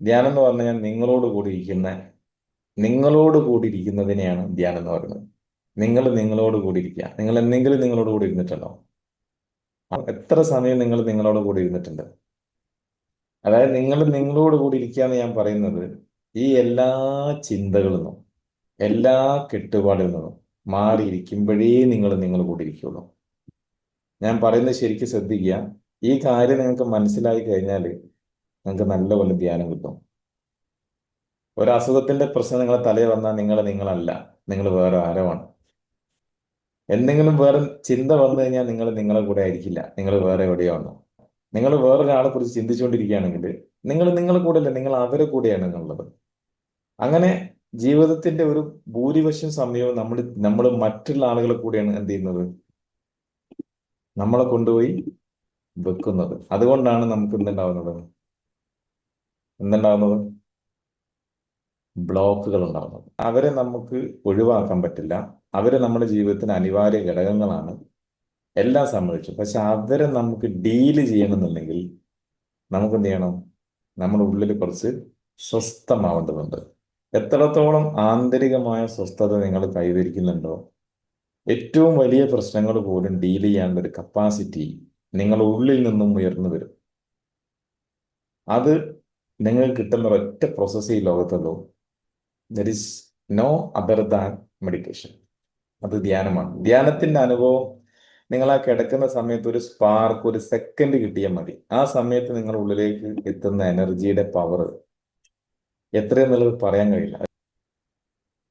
ധ്യാനം എന്ന് പറഞ്ഞാൽ നിങ്ങളോട് കൂടിയിരിക്കുന്ന നിങ്ങളോട് കൂടി ഇരിക്കുന്നതിനെയാണ് ധ്യാനം എന്ന് പറയുന്നത്. നിങ്ങൾ നിങ്ങളോട് കൂടി ഇരിക്കുക നിങ്ങൾ എന്തെങ്കിലും നിങ്ങളോട് കൂടി ഇരുന്നിട്ടുണ്ടോ? എത്ര സമയം നിങ്ങൾ നിങ്ങളോട് കൂടി ഇരുന്നിട്ടുണ്ട്? അതായത് നിങ്ങൾ നിങ്ങളോട് കൂടി ഇരിക്കുക എന്ന് ഞാൻ പറയുന്നത് ഈ എല്ലാ ചിന്തകളിൽ നിന്നും എല്ലാ കെട്ടുപാടിൽ നിന്നും മാറിയിരിക്കുമ്പോഴേ നിങ്ങൾ നിങ്ങൾ കൂടി ഇരിക്കുള്ളൂ ഞാൻ പറയുന്നത് ശരിക്കും ശ്രദ്ധിക്കുക. ഈ കാര്യം നിങ്ങൾക്ക് മനസ്സിലായി കഴിഞ്ഞാൽ നിങ്ങൾക്ക് നല്ല പോലെ ധ്യാനം കിട്ടും. ഒരു അസുഖത്തിന്റെ പ്രശ്നം നിങ്ങളെ തലയിൽ വന്നാൽ നിങ്ങൾ നിങ്ങളല്ല നിങ്ങൾ വേറെ ആരമാണ് എന്തെങ്കിലും വേറെ ചിന്ത വന്നു കഴിഞ്ഞാൽ നിങ്ങൾ നിങ്ങളെ കൂടെ ആയിരിക്കില്ല നിങ്ങൾ വേറെ എവിടെയോ ആണ് നിങ്ങൾ വേറൊരാളെ കുറിച്ച് ചിന്തിച്ചുകൊണ്ടിരിക്കുകയാണെങ്കിൽ നിങ്ങൾ നിങ്ങളെ കൂടെ അല്ല നിങ്ങൾ അവരെ കൂടെയാണ് എന്നുള്ളത്. അങ്ങനെ ജീവിതത്തിന്റെ ഒരു ഭൂരിപക്ഷം സമയവും നമ്മൾ നമ്മൾ മറ്റുള്ള ആളുകളെ കൂടെയാണ് എന്ത് ചെയ്യുന്നത്? നമ്മളെ കൊണ്ടുപോയി വെക്കുന്നത്. അതുകൊണ്ടാണ് നമുക്ക് എന്തുണ്ടാവുന്നത് എന്തുണ്ടാവുന്നത്? ബ്ലോക്കുകൾ ഉണ്ടാകുന്നത് അവരെ നമുക്ക് ഒഴിവാക്കാൻ പറ്റില്ല. അവരെ നമ്മുടെ ജീവിതത്തിന് അനിവാര്യ ഘടകങ്ങളാണ്. എല്ലാം സംഭവിച്ചു പക്ഷെ അവരെ നമുക്ക് ഡീൽ ചെയ്യണമെന്നുണ്ടെങ്കിൽ നമുക്ക് എന്ത് ചെയ്യണം? നമ്മുടെ ഉള്ളിൽ കുറച്ച് സ്വസ്ഥമാവേണ്ടതുണ്ട്. എത്രത്തോളം ആന്തരികമായ സ്വസ്ഥത നിങ്ങൾ കൈവരിക്കുന്നുണ്ടോ? ഏറ്റവും വലിയ പ്രശ്നങ്ങൾ പോലും ഡീൽ ചെയ്യാനുള്ള ഒരു കപ്പാസിറ്റി നിങ്ങളുടെ ഉള്ളിൽ നിന്നും ഉയർന്നു വരും. അത് നിങ്ങൾക്ക് കിട്ടുന്ന ഒരൊറ്റ പ്രോസസ്സ് ഈ ലോകത്തുള്ളൂ. There is no other than meditation അത് ധ്യാനമാണ്. ധ്യാനത്തിന്റെ അനുഭവം നിങ്ങൾ ആ കിടക്കുന്ന സമയത്ത് ഒരു സ്പാർക്ക് ഒരു സെക്കൻഡ് കിട്ടിയാൽ മതി. ആ സമയത്ത് നിങ്ങളുടെ ഉള്ളിലേക്ക് എത്തുന്ന എനർജിയുടെ പവർ എത്രയെന്നുള്ളത് പറയാൻ കഴിയില്ല.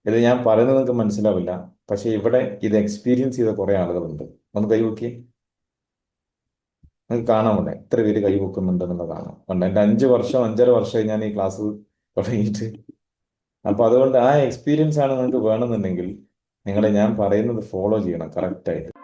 ഇത് ഞാൻ പറയുന്നത് നിങ്ങൾക്ക് മനസ്സിലാവില്ല. പക്ഷെ ഇവിടെ ഇത് എക്സ്പീരിയൻസ് ചെയ്ത കുറെ ആളുകളുണ്ട്. ഒന്ന് കൈ നോക്കിയേ നിങ്ങൾക്ക് കാണാമുണ്ട് എത്ര പേര് കൈ വെക്കുന്നുണ്ടെന്നുള്ളത് കാണാം. ഉണ്ട് എന്റെ അഞ്ച് വർഷം അഞ്ചര വർഷമായി ഞാൻ ഈ ക്ലാസ് തുടങ്ങിയിട്ട്. അപ്പൊ അതുകൊണ്ട് ആ എക്സ്പീരിയൻസ് ആണ് നിങ്ങൾക്ക് വേണമെന്നുണ്ടെങ്കിൽ നിങ്ങളെ ഞാൻ പറയുന്നത് ഫോളോ ചെയ്യണം കറക്റ്റായിട്ട്